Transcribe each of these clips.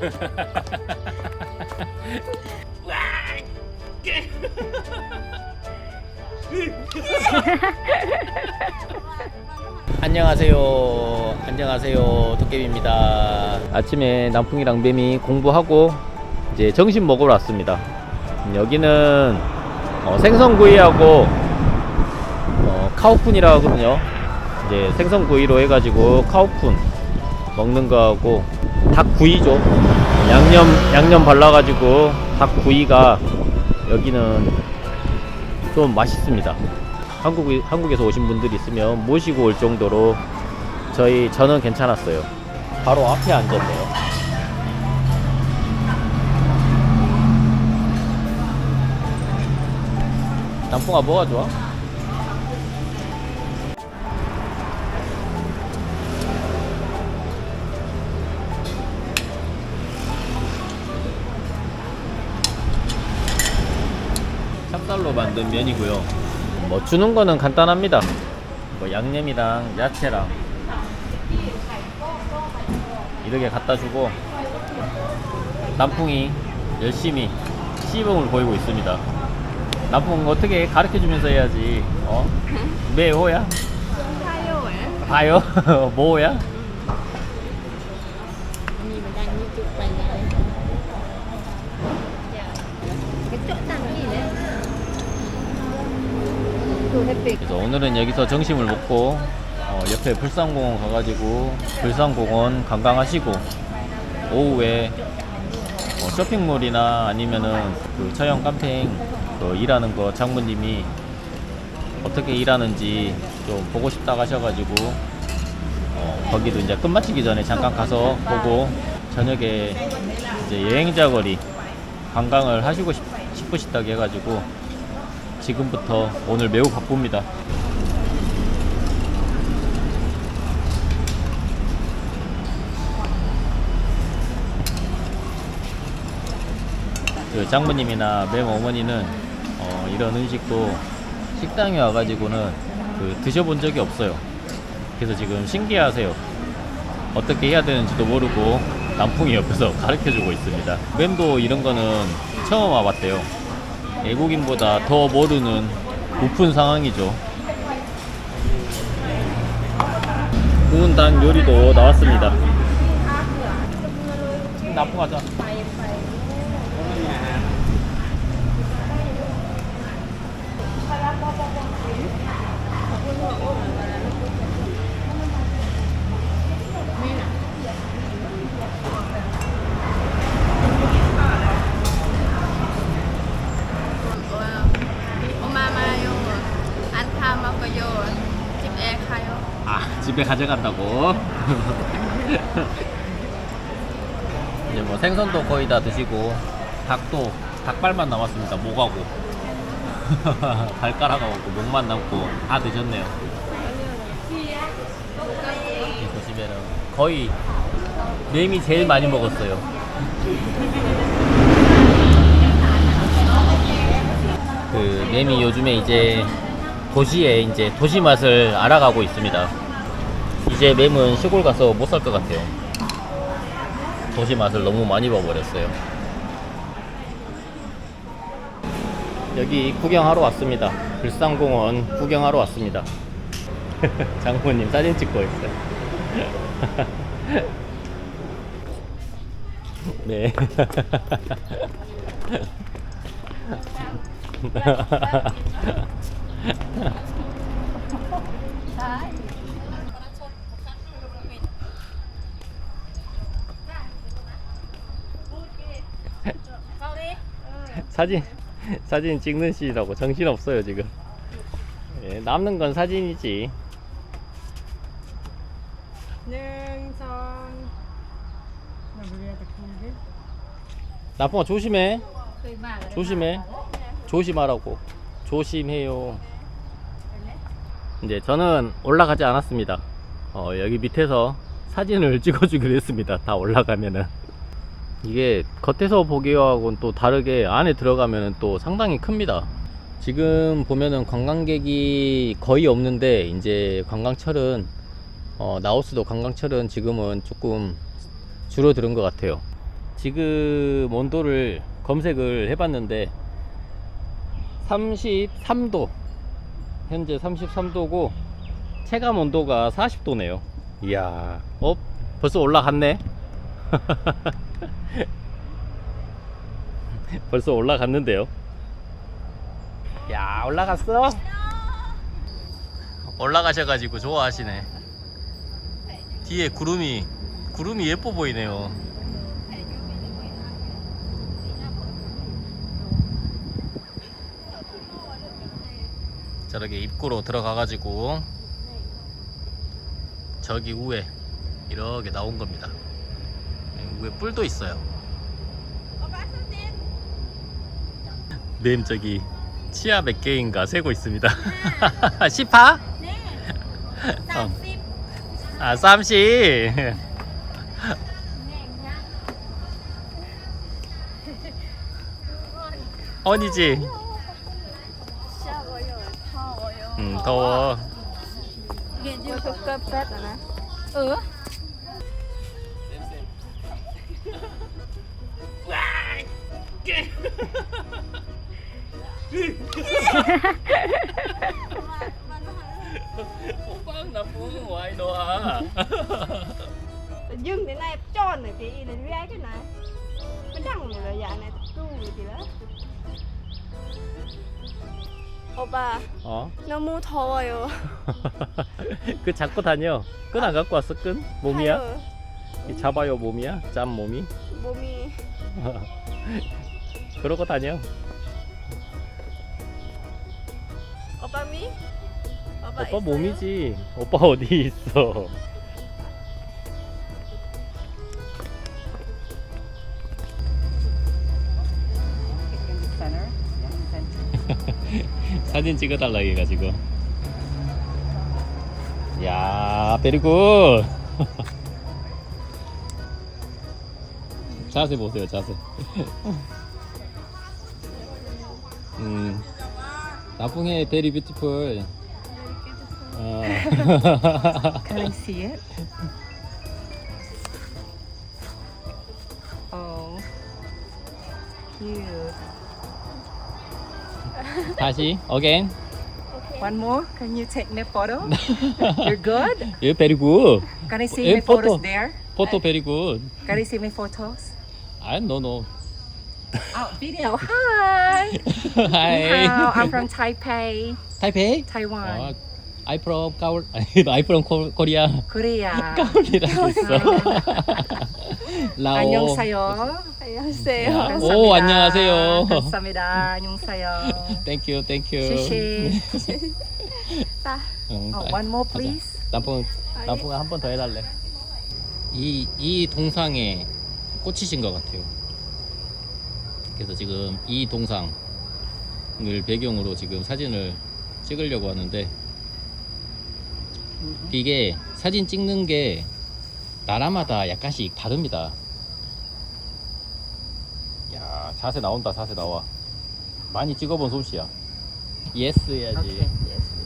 안녕하세요. 안녕하세요. 도깨비입니다. 아침에 남풍이랑 뱀이 공부하고 이제 점심 먹으러 왔습니다. 여기는 어, 생선구이하고 어, 카우푼이라고 하거든요. 이제 생선구이로 해가지고 카우푼 먹는 거하고 닭구이죠. 양념 양념 발라가지고 닭구이가 여기는 좀 맛있습니다. 한국 한국에서 오신 분들이 있으면 모시고 올 정도로 저희 저는 괜찮았어요. 바로 앞에 앉았네요. 남풍아 뭐가 좋아? 만든 면이고요. 뭐 주는 거는 간단합니다. 뭐 양념이랑 야채랑 이렇게 갖다 주고 남풍이 열심히 시범을 보이고 있습니다. 남풍 어떻게 가르쳐 주면서 해야지. 어? 매호야? 봐요? 뭐야? 그래서 오늘은 여기서 점심을 먹고 어, 옆에 불산공원 가가지고 불산공원 관광하시고 오후에 어, 쇼핑몰이나 아니면은 그 처형 캠핑 그 일하는 거 장모님이 어떻게 일하는지 좀 보고 싶다 하셔가지고 어, 거기도 이제 끝마치기 전에 잠깐 가서 보고 저녁에 이제 여행자 거리 관광을 하시고 싶, 싶으시다고 해가지고 지금부터 오늘 매우 바쁩니다. 그 장모님이나 맴 어머니는 어, 이런 음식도 식당에 와가지고는 그 드셔본 적이 없어요. 그래서 지금 신기해하세요. 어떻게 해야 되는지도 모르고 남풍이 옆에서 가르쳐주고 있습니다. 맴도 이런 거는 처음 와봤대요. 외국인보다 더 모르는 높은 상황이죠. 구운 닭 요리도 나왔습니다. 납품하자. 가져간다고? 이제 뭐 생선도 거의 다 드시고, 닭도, 닭발만 남았습니다. 목하고. 발가락 하고 목만 남고 다 드셨네요. 이 보시면은 거의 램이 제일 많이 먹었어요. 그 램이 요즘에 이제 도시에 이제 도시 맛을 알아가고 있습니다. 이제 램은 시골 가서 못 살 것 같아요. 도시 맛을 너무 많이 봐버렸어요. 여기 구경하러 왔습니다. 불산공원 구경하러 왔습니다. 장모님 사진 찍고 있어요. 네. 사진 사진 찍는 시라고 정신 없어요 지금. 예, 남는 건 사진이지. 능선. 나쁜아 조심해. Tùy mà là 조심해. 조심하라고. 조심해요. 이제 저는 올라가지 않았습니다. 어, 여기 밑에서 사진을 찍어주기로 했습니다. 다 올라가면은. 이게 겉에서 보기와는 또 다르게 안에 들어가면은 또 상당히 큽니다. 지금 보면은 관광객이 거의 없는데 이제 관광철은 어, 나우스도 관광철은 지금은 조금 줄어드는 것 같아요. 지금 온도를 검색을 해봤는데 33도 현재 33도고 체감 온도가 40도네요 이야 어 벌써 올라갔네 벌써 올라갔는데요. 야 올라갔어? 올라가셔가지고 좋아하시네. 뒤에 구름이 구름이 예뻐 보이네요. 저렇게 입구로 들어가가지고 저기 위에 이렇게 나온 겁니다. 위에 뿔도 있어요. 님 저기 치아 몇 개인가 세고 있습니다. 10파? 어. 아, 30. 언니지? 응, 더워. Nè Ừ 오 너아. dưng thế này tròn này thì đến ve cái này cái đằng này là dạ này tu gì đó 오빠 어? 너무 더워요 그 잡고 다녀. 끈 안 갖고 왔어 끈? 몸이야? 아유, 이 잡아요 몸이야? 짬 몸이? 몸이 그러고 다녀. 오빠 미? 오빠, 있어요? 몸이지. 오빠 어디 있어? 사진 찍어달라 해가지고. 야, 베리굿. 자세 보세요, 자세. 음, 나중에 베리 뷰티풀. 어. Can I see it? Oh, cute. 다시, again. One more. Can you take my photo? You're good. 예, very good. Can I see Eh, my photos photo. there? Photo very good. Can I see my photos? I don't know. Oh, video. Hi. Hi. How? I'm from Taipei, Taipei. Taiwan, 어, I from Seoul. I from Ko- Korea. Korea. 서울이라고 있어. 라오. 안녕하세요. 안녕하세요 야, 감사합니다. 오, 안녕하세요. 감사합니다. 안녕하세요. Thank you, thank you. 시시. 응, Oh, 아, one more, 가자. please. 남풍, 남풍아 한 번 더 해달래. 이, 이 동상에 꽂히신 것 같아요. 그래서 지금 이 동상을 배경으로 지금 사진을 찍으려고 하는데 이게 사진 찍는 게 나라마다 약간씩 다릅니다. 야 자세 나온다 자세 나와. 많이 찍어본 솜씨야. 예스 해야지. Okay.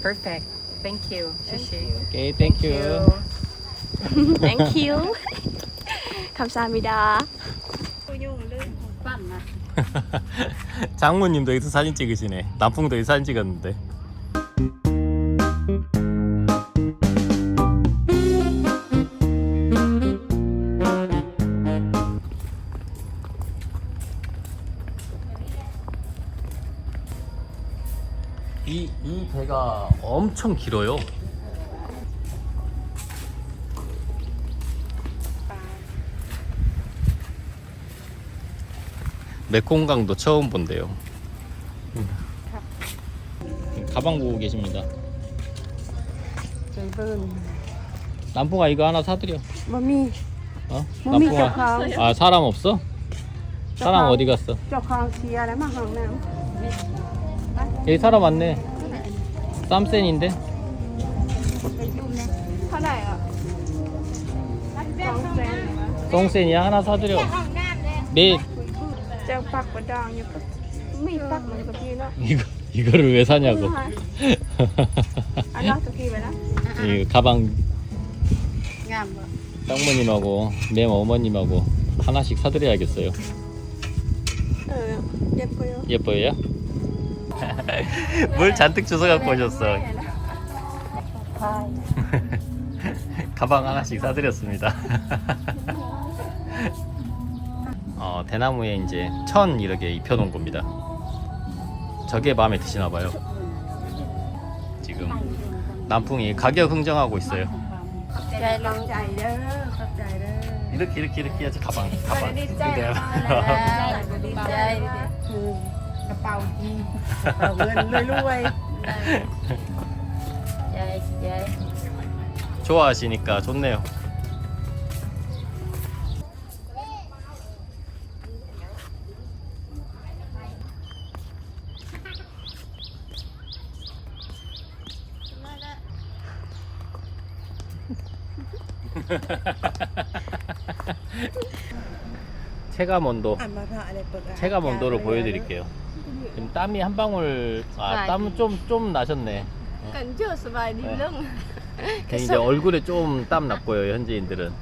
Perfect. Thank you. 시시. 오케이, 땡큐. Thank you 감사합니다 장모님도 여기서 사진 찍으시네. 남풍도 여기서 사진 찍었는데. 엄청 길어요. 메콩강도 처음 본대요. 가방 보고 계십니다. 남풍아 이거 하나 사드려. 머미 어? 남풍아. 아 사람 없어? 사람 어디 갔어? 여기 사람 왔네. 쌈센인데? sen 똥센이야 하나 사드려. 네 đó 이거 이거를 왜 사냐고. 이 가방 장모님하고 매 어머님하고 하나씩 사드려야겠어요. 어, 예뻐요. 예뻐요? 물 잔뜩 주워 갖고 오셨어. 가방 하나씩 사드렸습니다. 어, 대나무에 이제 천 이렇게 입혀놓은 겁니다. 저게 마음에 드시나 봐요. 지금 남풍이 가격 흥정하고 있어요. 이렇게 이렇게 이렇게 해야지 가방 가방. Chạy. 좋아하시니까 좋네요. 체감 온도 Ăn mà thợ này bực à. 체감 온도를 보여드릴게요. 지금 땀이 한 방울 아 땀은 좀 좀 나셨네. Cần chưa đi 네. lưng. 이제 얼굴에 좀 땀 났고요 현지인들은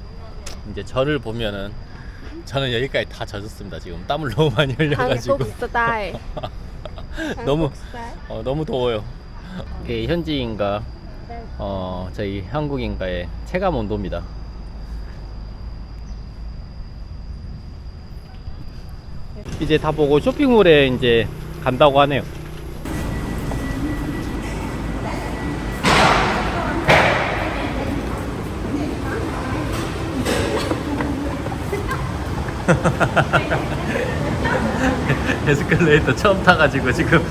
이제 저를 보면은 저는 여기까지 다 젖었습니다 지금 땀을 너무 많이 흘려가지고 스타일. 너무 스타일. 어, 너무 더워요 이게 현지인과 어, 저희 한국인과의 체감 온도입니다 이제 다 보고 쇼핑몰에 이제 간다고 하네요 에스컬레이터 처음 타가지고 지금.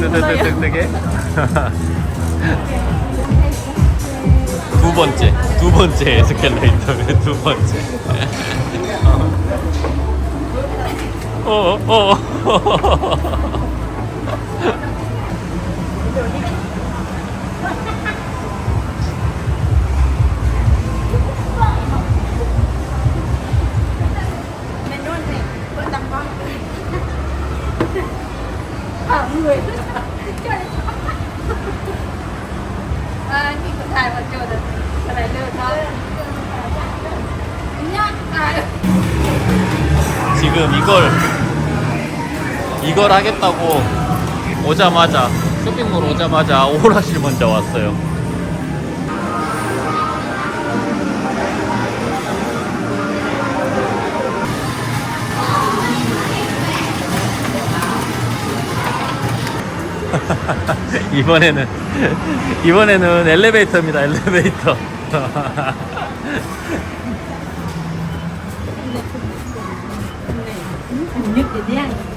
뜨뜨뜨뜨뜨게 두 번째 두 번째 에스컬레이터에 두 번째. 어 어. 이걸 하겠다고 오자마자 쇼핑몰 오자마자 오라실 먼저 왔어요. 이번에는 이번에는 엘리베이터입니다. 엘리베이터.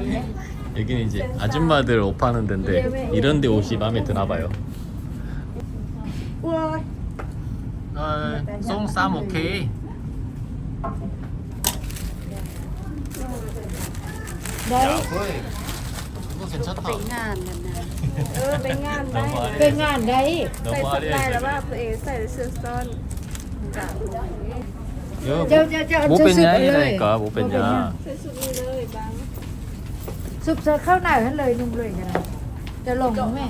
đấy 여기는 이제 아줌마들 옷 파는 데인데 이런 데 옷이 마음에 드나 봐요. ui 어, 송쌈 오케이. มัเป็นชุดทปงานเออเปงานได้ไปงานได้ใส่สไตล์แล้วว่าตัวเองใส่เสื้อส้อนจ้ะเยอะเจ้าเจ้าเจ้าบุเป็นยังไงเลยก็บุเป็นยังใส่สุดเลยบางสุบเสเข้าหน้านั้นเลยนุ่มเลยกันจะลงไหม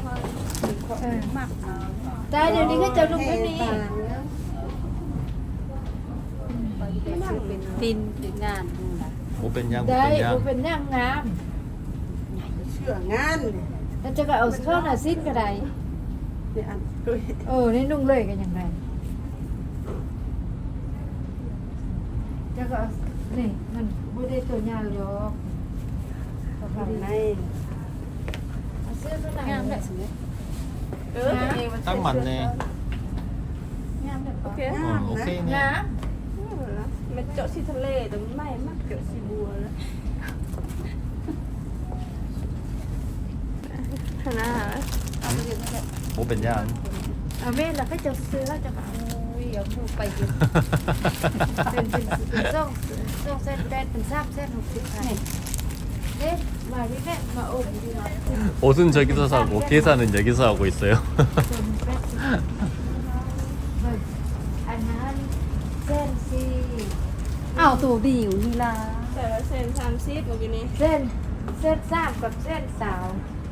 เออตาเดี๋ยวนี้ก็จะลงมแบบนี้ฟินเป็นงานดูบุเป็นยังบุเป็นยัางงาม นเจาะสีทะเลแต่ไม่มากเจาะสีบัวแล้วหน้ า 뭐 뺐냐 ำเอาแม่เราก็จะซื้อแล้วจะเอาอุ้ยเอาหมูไปกินเป็นเป็นเป็นซ่องซ่องเส้นแดนเป็นซ้ำเส้นหกสิบไทยเอ๊ะมาที่แม่มาโอ้ยดีหน่อย 옷은 저기서 사고 계산은 여기서 하고 있어요 ส่วนแป๊บสิเฮ้ยอันนั้นเส้นสี อ้าวตัวบิวนี่ล่ะ แต่ละเส้นสามสิบเมื่อกี้นี้ เส้นเส้นสามกับเส้นสาว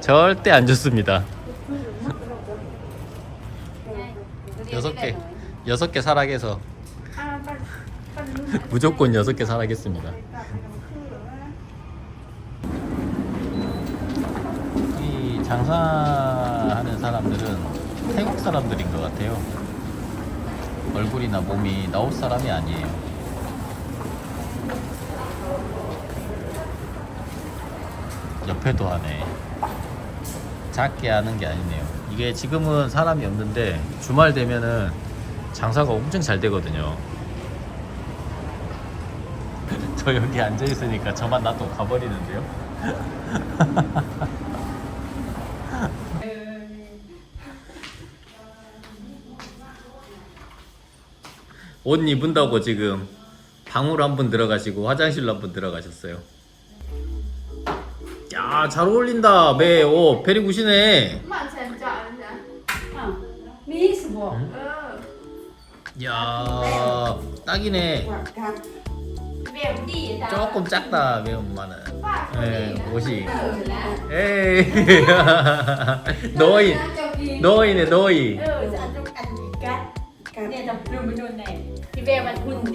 절대 안 좋습니다. 여섯 개, 여섯 개 사락해서 무조건 여섯 개 사락했습니다. 이 장사하는 사람들은 태국 사람들인 것 같아요. 얼굴이나 몸이 나올 사람이 아니에요. 옆에도 하네. 작게 하는 게 아니네요. 이게 지금은 사람이 없는데 주말 되면은 장사가 엄청 잘 되거든요. 저 여기 앉아 있으니까 저만 놔두고 가버리는데요. 옷 입은다고 지금 방으로 한분 들어가시고 화장실로 한분 들어가셨어요. 야, 잘 어울린다. 매, 오, 베리 굿이네. มันเซนจ่ายนะ อ้าวมีสบอก เออ 야, 딱이네. เบี่ยงดีจ้ะ 조금 작다, 매 엄마는. ป้าคนนี้ 네, 옷이. เออแล้ว 에이. 너희, 너희네, 너희. เออจะอันตรงอันนี้กัน เนี่ยจะดูไปโดนไหนพี่เบลมันหุ่นดีเนาะ ดี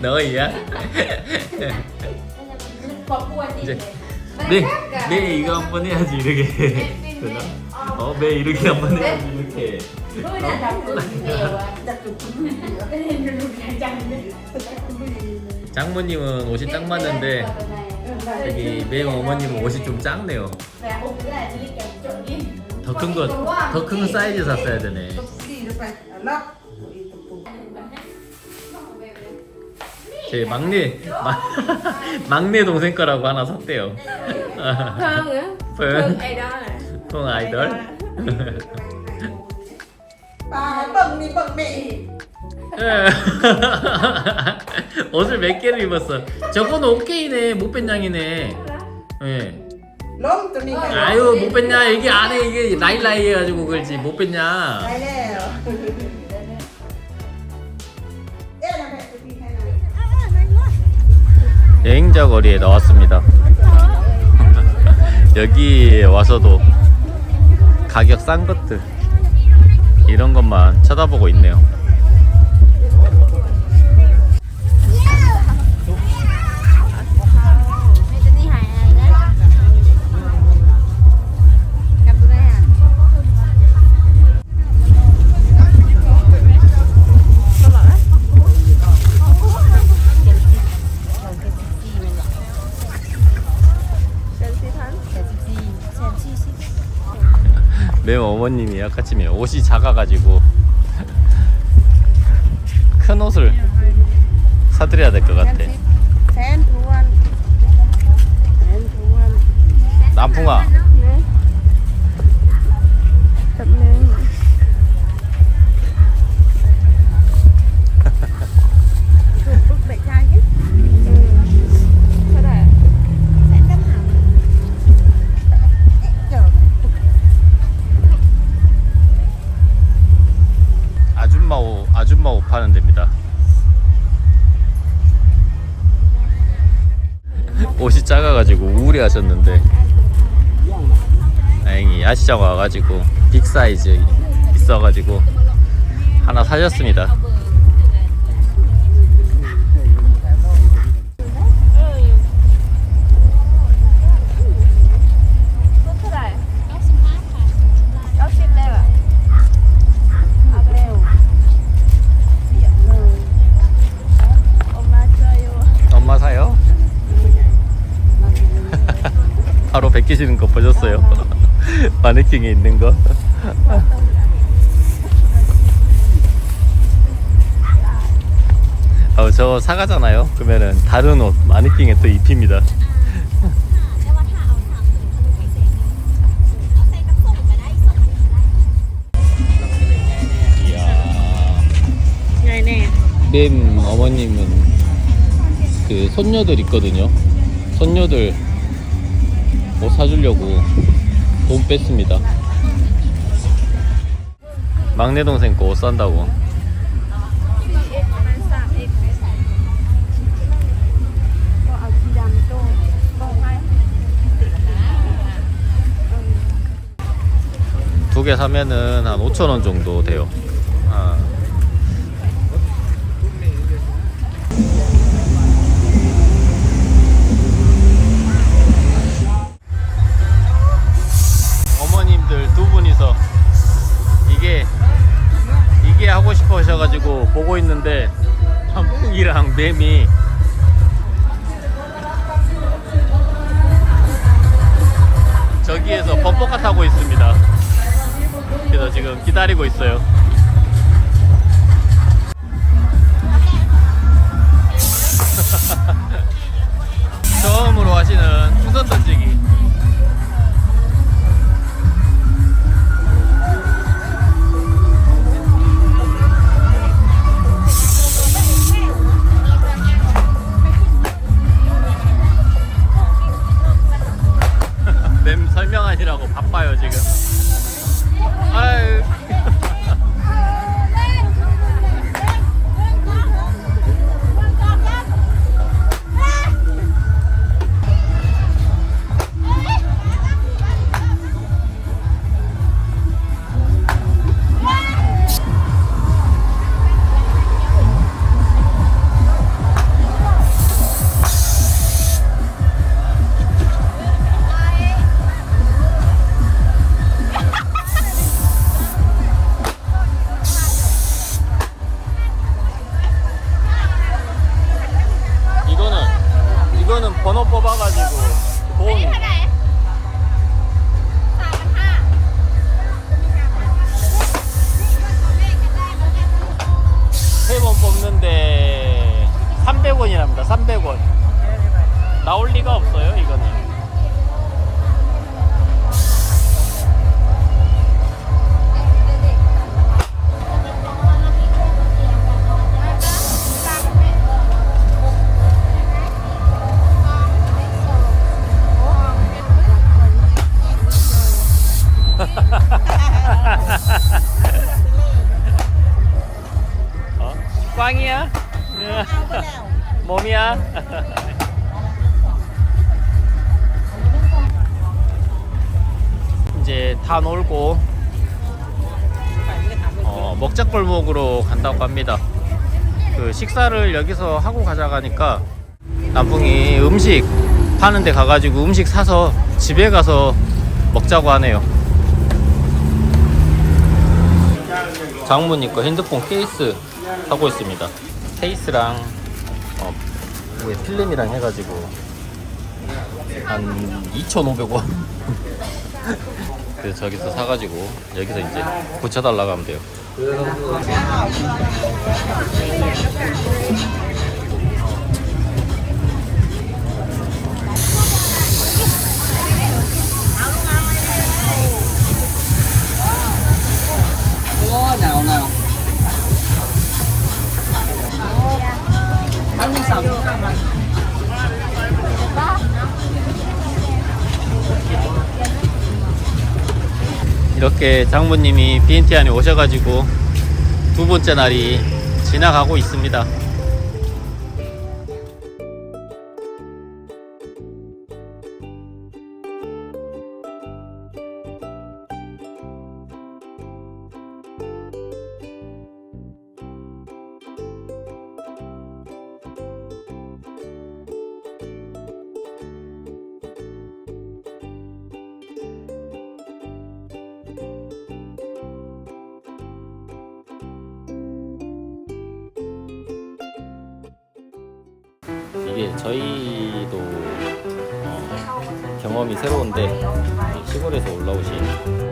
너야? 이제 네, 네 이거 한 번 해야지 이렇게 어, 네 이렇게 한 번 해야지 이렇게. 장모님은 옷이 딱 맞는데 여기 매 어머님은 옷이 좀 작네요. 더 큰 거, 더 큰 사이즈 샀어야 되네. 제 막내, 마, 막내 동생 거라고 하나 샀대요. 펑은? 펑 아이돌. 펑 아이돌. 예. 옷을 몇 개를 입었어? 저건 오케이네, 못뺀 양이네. 예. 너무 뜸이가? 아, 아유 못 뺐냐? 이게 안에 이게 라일라이 해가지고 그렇지. 못 뺐냐? 아니에요. 여행자 거리에 나왔습니다. 여기 와서도 가격 싼 것들 이런 것만 쳐다보고 있네요. 매우 어머님이 아까쯤에 옷이 작아가지고 큰 옷을 사드려야 될 것 같아. 나풍아. 네. 작아가지고 우울해하셨는데 다행히 야시장 와가지고 빅 사이즈 있어가지고 하나 사셨습니다. 바로 베끼시는 거 보셨어요? 마네킹에 있는 거. 아, 저 사가잖아요. 그러면은 다른 옷 마네킹에 또 입힙니다. 맴 어머님은 그 손녀들 있거든요. 손녀들 옷 사주려고 돈 뺐습니다. 막내 동생 거 옷 산다고. 두 개 사면은 한 5천 원 정도 돼요. 하셔가지고 보고 있는데 한풍이랑 뱀이 저기에서 범퍼카 타고 있습니다. 그래서 지금 기다리고 있어요. 처음으로 하시는 풍선 던지기. 몸이야? 이제 다 놀고 어, 먹자골목으로 간다고 합니다. 그 식사를 여기서 하고 가자고 하니까 남풍이 음식 파는 데 가가지고 음식 사서 집에 가서 먹자고 하네요. 장모님 거 핸드폰 케이스 사고 있습니다. 케이스랑 어, 이게 필름이랑 해가지고 한 2,500원. 그래서 저기서 사가지고 여기서 이제 붙여달라고 하면 돼요. 이렇게 장모님이 BNT 안에 오셔가지고 두 번째 날이 지나가고 있습니다. 예, 저희도 어, 경험이 새로운데 시골에서 올라오신